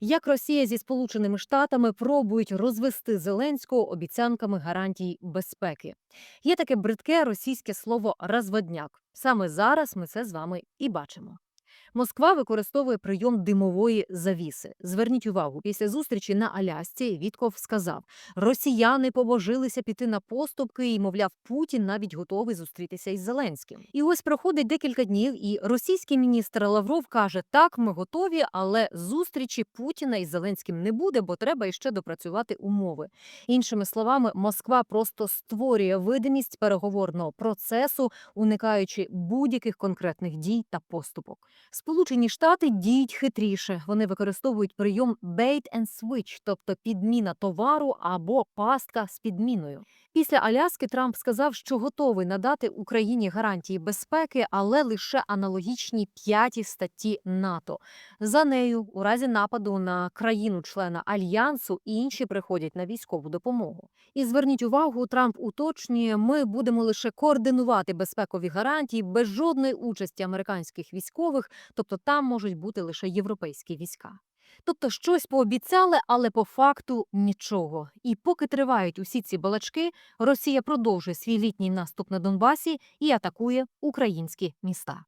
Як Росія зі Сполученими Штатами пробують розвести Зеленського обіцянками гарантій безпеки. Є таке бридке російське слово розводняк. Саме зараз ми це з вами і бачимо. Москва використовує прийом димової завіси. Зверніть увагу, після зустрічі на Алясці Вітков сказав: Росіяни побожилися піти на поступки, і мовляв, Путін навіть готовий зустрітися із Зеленським. І ось проходить декілька днів, і російський міністр Лавров каже: Так, ми готові, але зустрічі Путіна із Зеленським не буде, бо треба іще допрацювати умови. Іншими словами, Москва просто створює видимість переговорного процесу, уникаючи будь-яких конкретних дій та поступок. Сполучені Штати діють хитріше. Вони використовують прийом bait and switch, тобто підміна товару або пастка з підміною. Після Аляски Трамп сказав, що готовий надати Україні гарантії безпеки, але лише аналогічні п'ятій статті НАТО. За нею, у разі нападу на країну-члена альянсу, інші приходять на військову допомогу. І зверніть увагу, Трамп уточнює, ми будемо лише координувати безпекові гарантії без жодної участі американських військових, тобто там можуть бути лише європейські війська. Тобто щось пообіцяли, але по факту нічого. І поки тривають усі ці балачки, Росія продовжує свій літній наступ на Донбасі і атакує українські міста.